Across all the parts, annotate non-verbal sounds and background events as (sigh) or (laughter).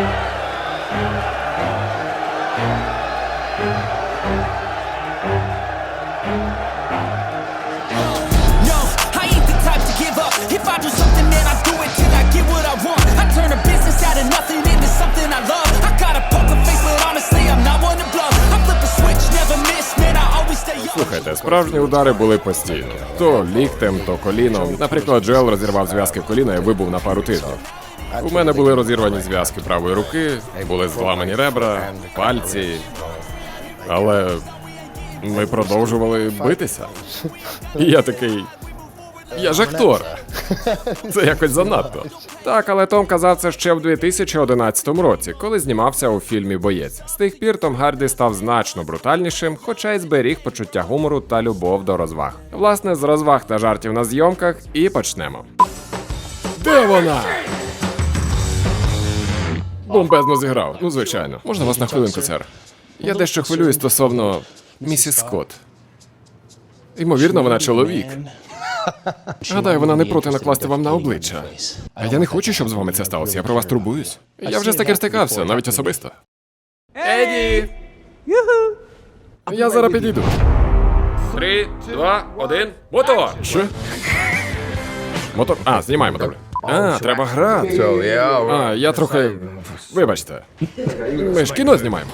Thank you. Слухайте, справжні удари були постійно. То ліктем, то коліном. Наприклад, Джоел розірвав зв'язки коліна і вибув на пару тижнів. У мене були розірвані зв'язки правої руки, були зламані ребра, пальці. Але ми продовжували битися. І я такий. Я ж актор. Це якось занадто. Так, але Том казав це ще в 2011 році, коли знімався у фільмі Боєць. З тих пір Том Гарді став значно брутальнішим, хоча й зберіг почуття гумору та любов до розваг. Власне, з розваг та жартів на зйомках і почнемо. Де вона? Бомбезно зіграв. Ну, звичайно. Можна вас на хвилинку, сер? Я дещо хвилююсь стосовно місіс Скотт. Ймовірно, вона чоловік. Гадаю, вона не проти накласти вам на обличчя. А я не хочу, щоб з вами це сталося. Я про вас турбуюсь. Я вже з таким стикався, навіть особисто. Еді! Я зараз підійду. Три, два, один. Мотор! Що? Мотор. А, знімаємо, добре. А, треба грати. А, я трохи. Вибачте. Ми ж кіно знімаємо.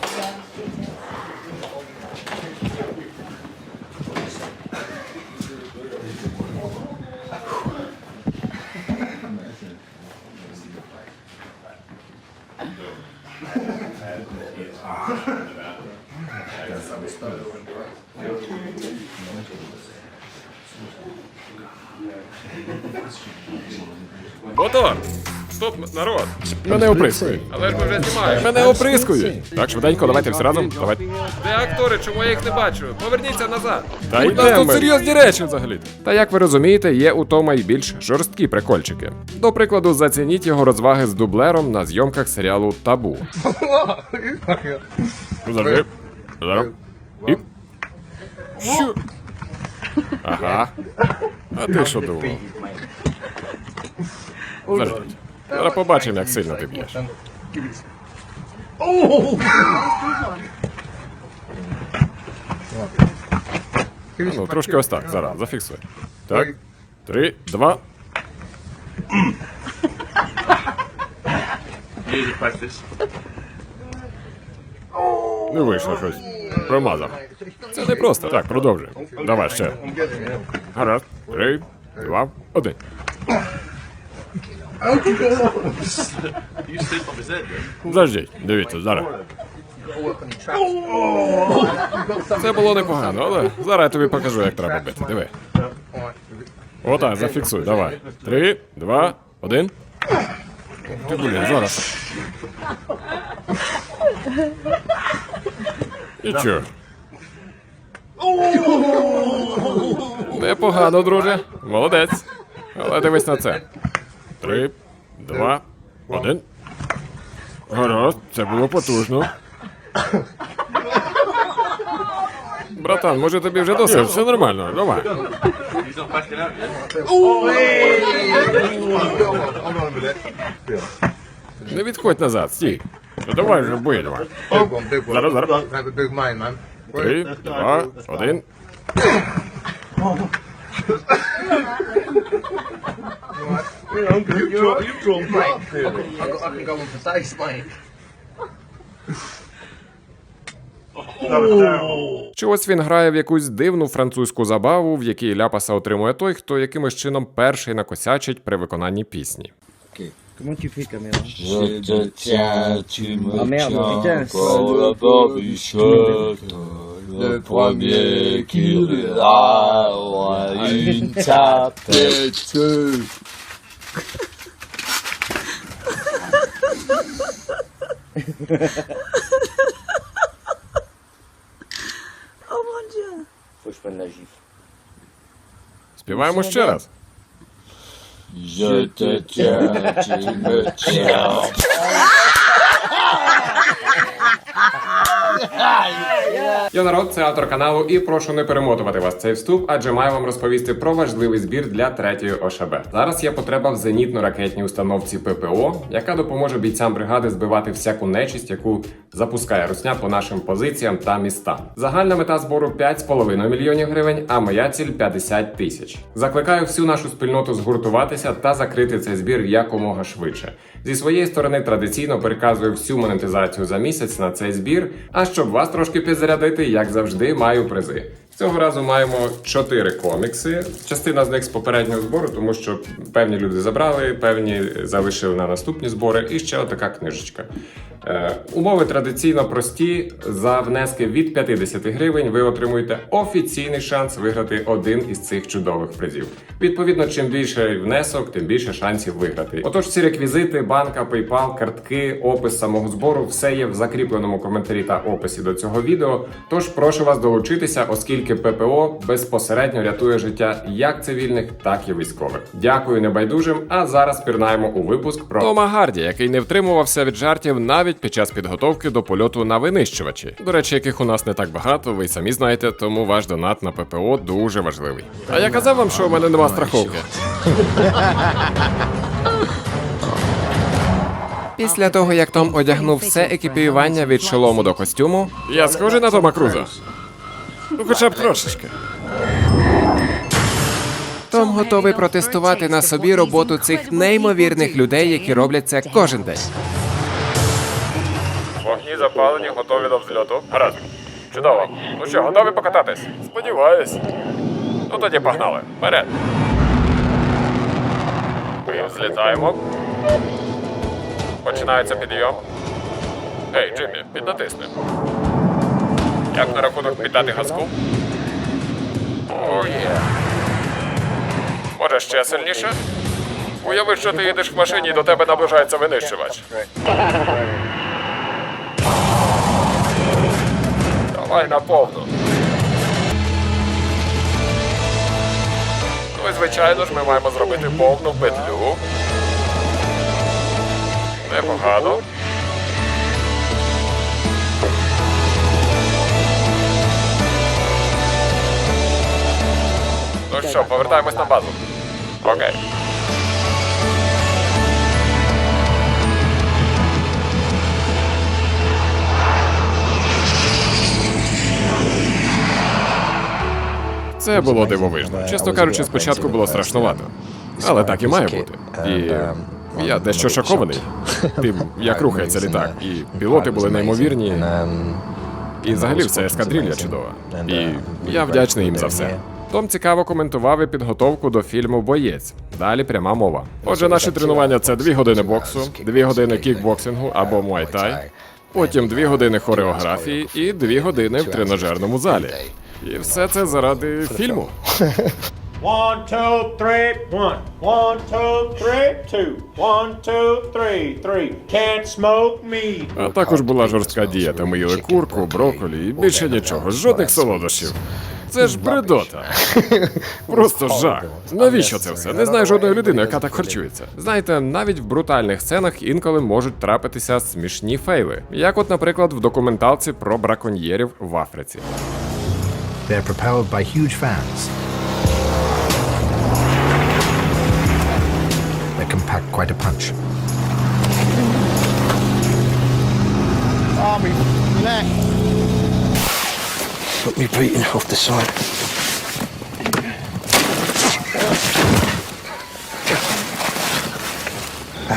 Мотор! Стоп, народ! Мене оприскують. Але ж ми вже знімаємо. Мене оприскують. Так, швиденько, давайте всі разом. Давайте. Де актори? Чому я їх не бачу? Поверніться назад. Та йдемо. тут серйозні речі взагалі. Та як ви розумієте, є у Тома й більш жорсткі прикольчики. До прикладу, зацініть його розваги з дублером на зйомках серіалу Табу. Завжди. Що? Ага. А ти що думав? Зараз. Побачимо, як сильно ти б'єш. Ну, трошки ось так, зараз, зафіксуй. Так. Три, два. Не вийшло щось. Промазав. Це не просто. Так, продовжуй. Давай ще. Гаразд. Три, два, один. Заждіть, дивіться, зараз. Це було непогано, але зараз я тобі покажу, як треба бити. Диви. Отак, зафіксуй, давай. Три, два, один. Ти блін, зараз. Нічого. Непогано, друже. Молодець. Але дивись на це. Три, два, один. Гаразд, це було потужно. Братан, може тобі вже досить? Все нормально, давай. Не відходь назад, стій. Ну давай вже one, big one. Зараз, зараз. Have a big mind, man. Три, два, один. You draw, you draw right. I, got, I can go on for days, mate. Чи ось він грає в якусь дивну французьку забаву, в якій ляпаса отримує той, хто якимось чином перший накосячить при виконанні пісні. Comment tu fais, caméra Je te tiens, tu me Ah, merde, tiens putain, encore la barbichette. Le premier qui rira aura une tapette. Faut que je prenne la gifle. Співаємо ще раз. Je te tiens, tu me tiens. Я народ, це автор каналу, і прошу не перемотувати вас цей вступ, адже маю вам розповісти про важливий збір для третьої ОШБ. Зараз є потреба в зенітно-ракетній установці ППО, яка допоможе бійцям бригади збивати всяку нечисть, яку запускає русня по нашим позиціям та містам. Загальна мета збору 5,5 мільйонів гривень, а моя ціль 50 тисяч. Закликаю всю нашу спільноту згуртуватися та закрити цей збір якомога швидше. Зі своєї сторони традиційно переказую всю монетизацію за місяць на цей збір. А щоб вас трошки підзарядити, як завжди, маю призи. Цього разу маємо чотири комікси. Частина з них з попереднього збору, тому що певні люди забрали, певні залишили на наступні збори. І ще отака книжечка. Е, умови традиційно прості. За внески від 50 гривень ви отримуєте офіційний шанс виграти один із цих чудових призів. Відповідно, чим більше внесок, тим більше шансів виграти. Отож, ці реквізити, банка, PayPal, картки, опис самого збору все є в закріпленому коментарі та описі до цього відео. Тож прошу вас долучитися, оскільки ППО безпосередньо рятує життя як цивільних, так і військових. Дякую небайдужим. А зараз пірнаємо у випуск про Тома Гарді, який не втримувався від жартів навіть під час підготовки до польоту на винищувачі. До речі, яких у нас не так багато, ви самі знаєте, тому ваш донат на ППО дуже важливий. А я казав вам, що у мене нема страховки. Після того, як Том одягнув все екіпіювання від шолому до костюму, я схожий на Тома Круза. Ну, хоча б трошечки. Том готовий протестувати на собі роботу цих неймовірних людей, які роблять це кожен день. Вогні запалені, готові до взльоту. Гаразд. Чудово. Ну що, готові покататись? Сподіваюсь. Ну тоді погнали. Вперед. Ми взлітаємо. Починається підйом. Ей, Джиммі, піднатисни. Як на рахунок піддати газку? О, є. Може ще сильніше? Уяви, що ти їдеш в машині і до тебе наближається винищувач. Давай наповну. Ну і звичайно ж ми маємо зробити повну петлю. Непогано. Ну що, повертаємось на базу. Окей. Це було дивовижно. Чесно кажучи, спочатку було страшнувато. Але так і має бути. І я дещо шокований тим, як рухається літак. І пілоти були неймовірні. І взагалі вся ескадрилья чудова. І я вдячний їм за все. Том цікаво коментував і підготовку до фільму Боєць. Далі пряма мова. Отже, наші тренування це дві години боксу, дві години кікбоксингу або муайтай, потім дві години хореографії і дві години в тренажерному залі. І все це заради фільму. One, two, three, one. One, two, three, two. One, two, three, three. Can't smoke me. А також була жорстка дієта. Ми їли курку, брокколі і більше нічого. Жодних солодощів. Це ж бредота. (laughs) Просто жах. Навіщо це все? Не знаю жодної людини, яка так харчується. Знаєте, навіть в брутальних сценах інколи можуть трапитися смішні фейли, як, от, наприклад, в документалці про браконьєрів в Африці. They're propelled by huge fans that can pack quite a punch. Put me beating off the side.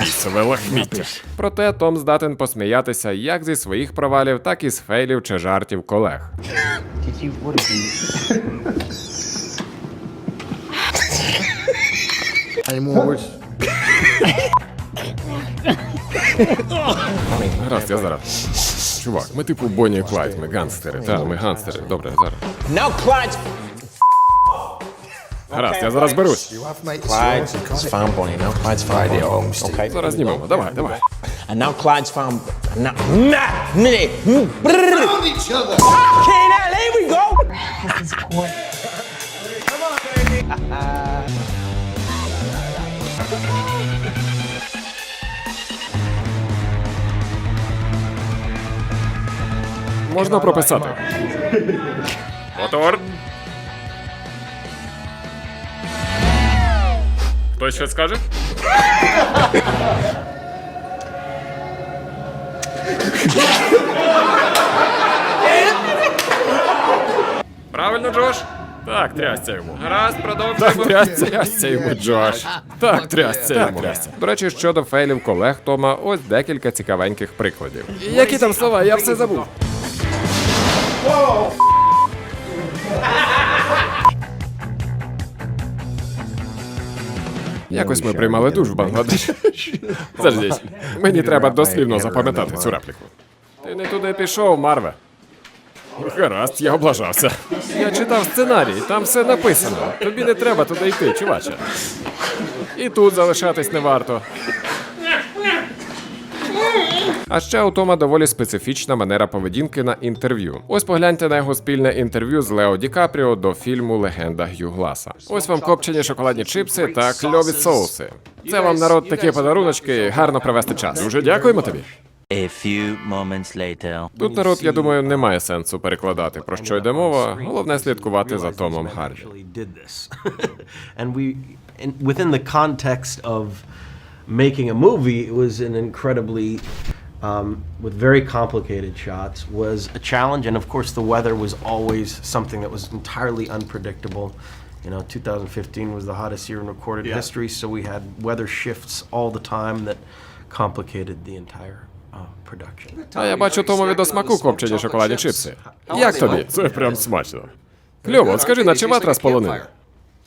Лісове лахміття. Проте Том здатен посміятися як зі своїх провалів, так і з фейлів чи жартів колег. Гаразд, я зараз. Чувак, ми типу Бонні і Клайд, ми ганстери. Так, ми ганстери. Добре, зараз. Now Clyde's Гаразд, я зараз берусь. Clyde's found Bonnie. Now Clyde's found Bonnie. Okay. Зараз знімемо. Давай, давай. And now Clyde's found. Now, nah, minute. Found each other. Okay, now there we go. Можна прописати. Мотор. Хтось щось скаже? Правильно, Джош? Так, трясся йому. Гаразд, продовжуємо. Так, трясся, трясся йому, Джош. Так, трясся йому. До речі, щодо фейлів колег Тома, ось декілька цікавеньких прикладів. Які там слова? Я все забув. Якось ми приймали душ в Бангладеш. Заждіть. Мені треба дослівно запам'ятати цю репліку. Ти не туди пішов, Марве. Гаразд, я облажався. Я читав сценарій, там все написано. Тобі не треба туди йти, чуваче. І тут залишатись не варто. А ще у Тома доволі специфічна манера поведінки на інтерв'ю. Ось погляньте на його спільне інтерв'ю з Лео Ді Капріо до фільму Легенда Г'ю Гласа. Ось вам копчені шоколадні чипси та кльові соуси. Це вам народ такі подаруночки, гарно провести час. Дуже дякуємо тобі. A few moments later. Тут народ, я думаю, немає сенсу перекладати про що йде мова. Головне слідкувати за Томом Харді. (laughs) within the context of making a movie, it was an incredibly, um, with very complicated shots, was a challenge. And of course, the weather was always something that was entirely unpredictable. You know, 2015 was the hottest year in recorded history, so we had weather shifts all the time that complicated the entire uh, production. А я бачу Томові до смаку копчені шоколадні чипси. Як тобі? Це прям смачно. Кльово, от скажи, наче ватра з полонини.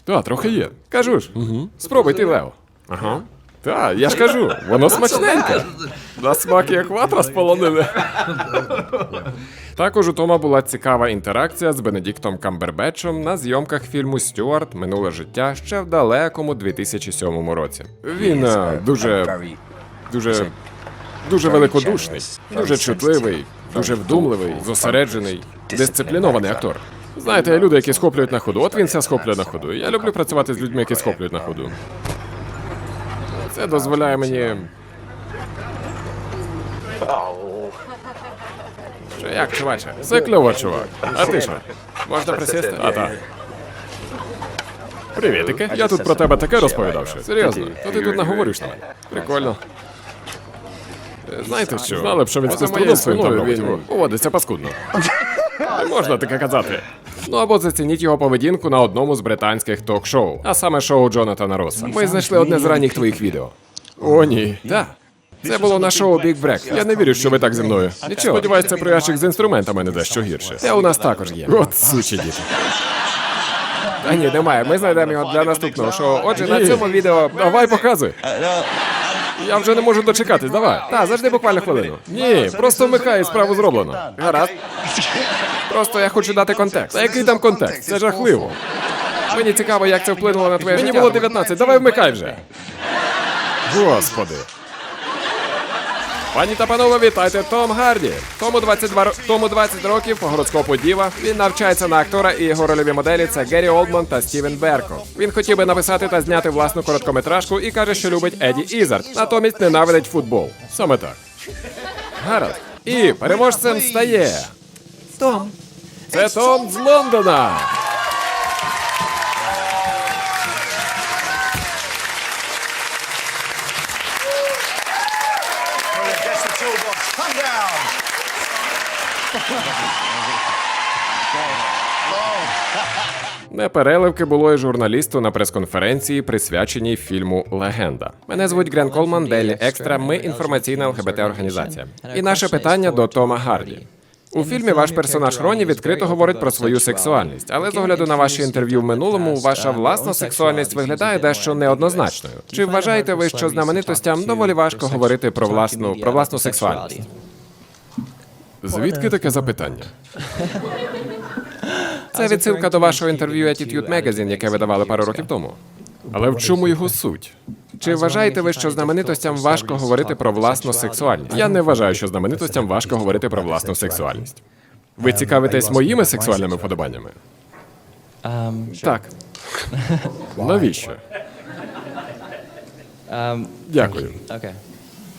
Та, трохи є. Кажу ж. Угу. Спробуй ти, Лео. Ага. Та, я ж кажу, воно смачненьке. На смак як ватра з полонини. (laughs) Також у Тома була цікава інтеракція з Бенедіктом Камбербетчем на зйомках фільму Стюарт Минуле життя ще в далекому 2007 році. Він е, дуже. дуже. дуже великодушний, дуже чутливий, дуже вдумливий, зосереджений, дисциплінований актор. Знаєте, люди, які схоплюють на ходу. От він все схоплює на ходу. Я люблю працювати з людьми, які схоплюють на ходу. Це дозволяє мені. Що як, чуваче? Все кльово, чувак. А ти що? Можна присісти? А так. Привітики. Я тут про тебе таке розповідав. що- Серйозно, то ти тут наговориш на мене. Прикольно. Знаєте що? Знали б, що він з спиною він поводиться паскудно. Не (laughs) можна таке казати. Ну або зацініть його поведінку на одному з британських ток-шоу, а саме шоу Джонатана Росса. Ми знайшли одне з ранніх твоїх відео. О, ні. Так. Це було на шоу Big Break. Я не вірю, що ви так зі мною. Нічого, сподіваюсь, це про ящик з інструментами не дещо гірше. Це у нас також є. От сучі діти. Та ні, немає. Ми знайдемо його для наступного шоу. Отже, на цьому відео. Давай показуй. Я вже не можу дочекатись, давай. Та, завжди буквально хвилину. Ні, просто вмикає справу зроблено. Гаразд. Просто я хочу дати контекст. А який там контекст? Це жахливо. Мені цікаво, як це вплинуло на твоє життя. Мені було 19, давай вмикай вже. Господи. Пані та панове, вітайте Том Гарді. Тому 22 ро- тому 20 років по гороскопу Діва. Він навчається на актора і його рольові моделі це Геррі Олдман та Стівен Берко. Він хотів би написати та зняти власну короткометражку і каже, що любить Еді Ізард. Натомість ненавидить футбол. Саме так. Гаразд. І переможцем стає. Том. Це Том з Лондона. Непереливки було і журналісту на прес-конференції, присвяченій фільму Легенда. Мене звуть Грен Колман, Дейлі Екстра. Ми інформаційна ЛГБТ організація. І наше питання до Тома Гарді. У фільмі ваш персонаж Роні відкрито говорить про свою сексуальність, але з огляду на ваші інтерв'ю в минулому, ваша власна сексуальність виглядає дещо неоднозначною. Чи вважаєте ви, що знаменитостям доволі важко говорити про власну про власну сексуальність? Звідки таке запитання? Це відсилка до вашого інтерв'ю Attitude Magazine, яке ви давали пару років тому. Але в чому його суть? Чи вважаєте ви, що знаменитостям важко говорити про власну сексуальність? Я не вважаю, що знаменитостям важко говорити про власну сексуальність. Ви цікавитесь моїми сексуальними вподобаннями? Так. (laughs) Навіщо? Дякую.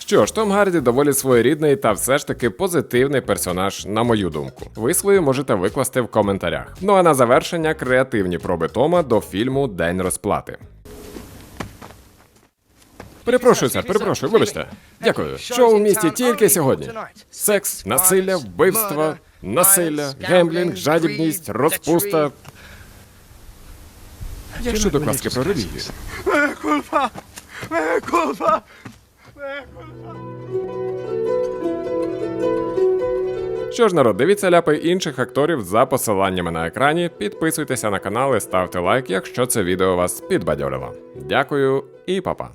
Що ж, Том Гарді доволі своєрідний та все ж таки позитивний персонаж, на мою думку. Ви свою можете викласти в коментарях. Ну а на завершення креативні проби Тома до фільму День розплати. Перепрошую, сер, перепрошую, вибачте. Дякую. Що у місті тільки сьогодні? Секс, насилля, вбивства, насилля, гемблінг, жадібність, розпуста. Як щодо класки про релігію? Що ж, народ, дивіться ляпи інших акторів за посиланнями на екрані. Підписуйтеся на канал і ставте лайк, якщо це відео вас підбадьорило. Дякую і па-па.